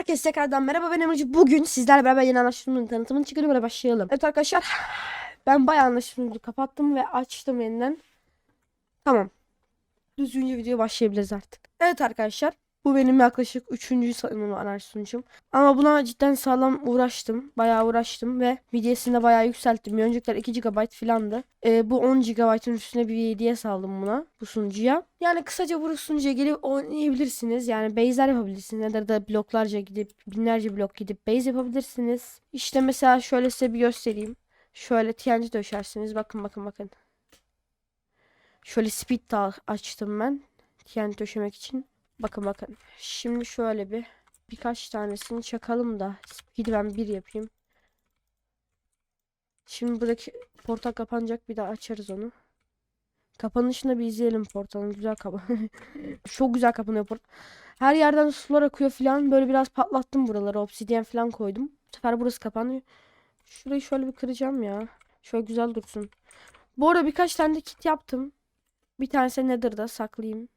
Herkese tekrardan merhaba ben Emre'ci. Bugün sizlerle beraber yeni anlaşılmanın tanıtımını çıkarıp böyle başlayalım. Evet arkadaşlar ben bayağı anlaşılmayı kapattım ve açtım yeniden. Tamam. Düzgünce videoya başlayabiliriz artık. Evet arkadaşlar bu benim yaklaşık 3. sanırım analiz sunucum. Ama buna cidden sağlam uğraştım. Bayağı uğraştım ve videosunu da bayağı yükselttim. Bir öncekiler 2 GB filandı. Ee, bu 10 GB'ın üstüne bir hediye saldım buna bu sunucuya. Yani kısaca bu sunucuya gelip oynayabilirsiniz. Yani base'ler yapabilirsiniz. Ya da bloklarca gidip binlerce blok gidip base yapabilirsiniz. İşte mesela şöyle size bir göstereyim. Şöyle TNT döşersiniz. Bakın bakın bakın. Şöyle speed açtım ben. TNT döşemek için. Bakın bakın. Şimdi şöyle bir birkaç tanesini çakalım da speed'i ben bir yapayım. Şimdi buradaki portal kapanacak bir daha açarız onu. Kapanışını bir izleyelim portalın. Güzel kapan. Çok güzel kapanıyor portal. Her yerden sular akıyor falan. Böyle biraz patlattım buraları. Obsidyen falan koydum. Bu sefer burası kapanıyor. Şurayı şöyle bir kıracağım ya. Şöyle güzel dursun. Bu arada birkaç tane de kit yaptım. Bir tanesi Nether'da saklayayım.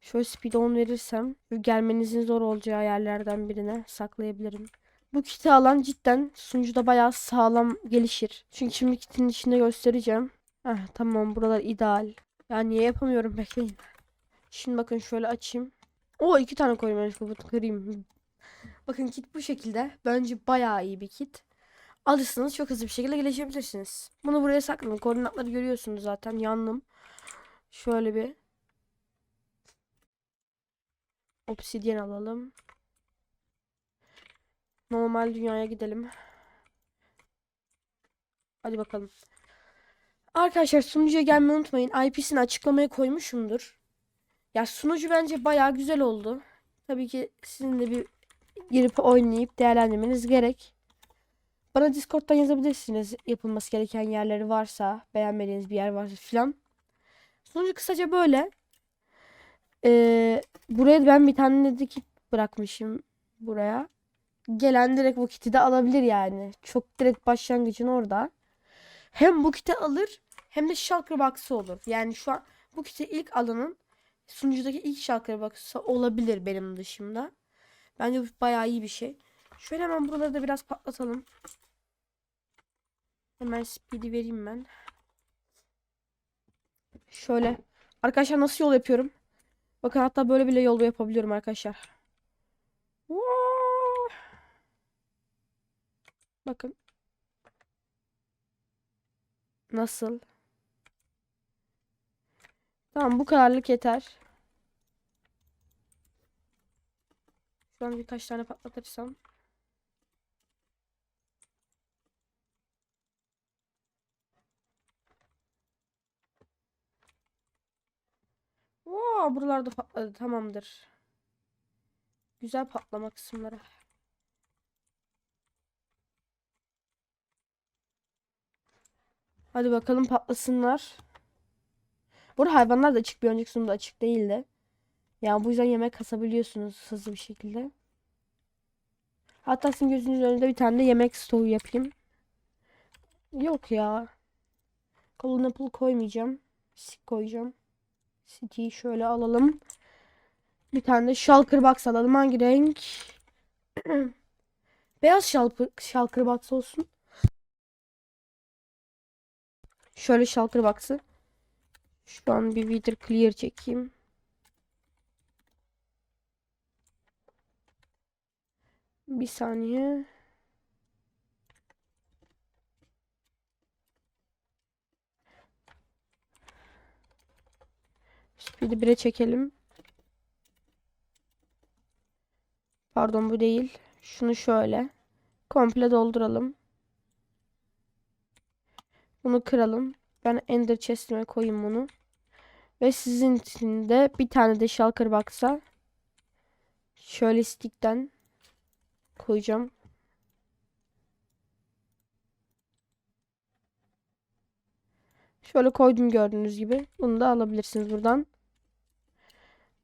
Şöyle speed 10 verirsem gelmenizin zor olacağı yerlerden birine saklayabilirim. Bu kiti alan cidden sunucuda bayağı sağlam gelişir. Çünkü şimdi kitin içinde göstereceğim. Heh, tamam buralar ideal. Ya niye yapamıyorum bekleyin. Şimdi bakın şöyle açayım. O iki tane koymamış bu kırayım. Bakın kit bu şekilde. Bence bayağı iyi bir kit. Alırsanız çok hızlı bir şekilde gelişebilirsiniz. Bunu buraya saklayın. Koordinatları görüyorsunuz zaten. Yandım. Şöyle bir Obsidyen alalım. Normal dünyaya gidelim. Hadi bakalım. Arkadaşlar sunucuya gelmeyi unutmayın. IP'sini açıklamaya koymuşumdur. Ya sunucu bence bayağı güzel oldu. Tabii ki sizin de bir girip oynayıp değerlendirmeniz gerek. Bana Discord'dan yazabilirsiniz yapılması gereken yerleri varsa, beğenmediğiniz bir yer varsa filan. Sunucu kısaca böyle. Ee, buraya ben bir tane de kit bırakmışım buraya. Gelen direkt bu kiti de alabilir yani. Çok direkt başlangıcın orada. Hem bu kiti alır hem de shulker box'ı olur. Yani şu an bu kiti ilk alanın sunucudaki ilk shulker box'ı olabilir benim dışımda. Bence bu bayağı iyi bir şey. Şöyle hemen buraları da biraz patlatalım. Hemen speed'i vereyim ben. Şöyle. Arkadaşlar nasıl yol yapıyorum? Bakın hatta böyle bile yol yapabiliyorum arkadaşlar. Bakın. Nasıl? Tamam bu kadarlık yeter. Şu an birkaç tane patlatırsam. Oo, buralarda patladı. Tamamdır. Güzel patlama kısımları. Hadi bakalım patlasınlar. Bu arada hayvanlar da açık. Bir önceki sunumda açık değildi. Yani bu yüzden yemek kasabiliyorsunuz hızlı bir şekilde. Hatta sizin gözünüzün önünde bir tane de yemek stoğu yapayım. Yok ya. Golden apple koymayacağım. Sik koyacağım. City'yi şöyle alalım. Bir tane de shulker box alalım. Hangi renk? Beyaz shulker, shulker box olsun. Şöyle shulker box'ı. Şu an bir wither clear çekeyim. Bir saniye. Speed'i 1'e çekelim. Pardon bu değil. Şunu şöyle. Komple dolduralım. Bunu kıralım. Ben Ender Chest'ime koyayım bunu. Ve sizin için de bir tane de Shulker Box'a şöyle stick'ten koyacağım. Şöyle koydum gördüğünüz gibi. Bunu da alabilirsiniz buradan.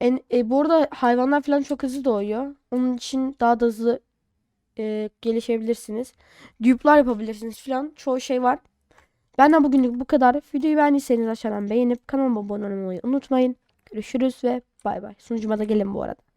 En, e, bu arada hayvanlar falan çok hızlı doğuyor. Onun için daha da hızlı e, gelişebilirsiniz. Dupe'lar yapabilirsiniz falan. Çoğu şey var. Benden bugünlük bu kadar. Videoyu beğendiyseniz aşağıdan beğenip kanalıma abone olmayı unutmayın. Görüşürüz ve bay bay. Sunucuma da gelin bu arada.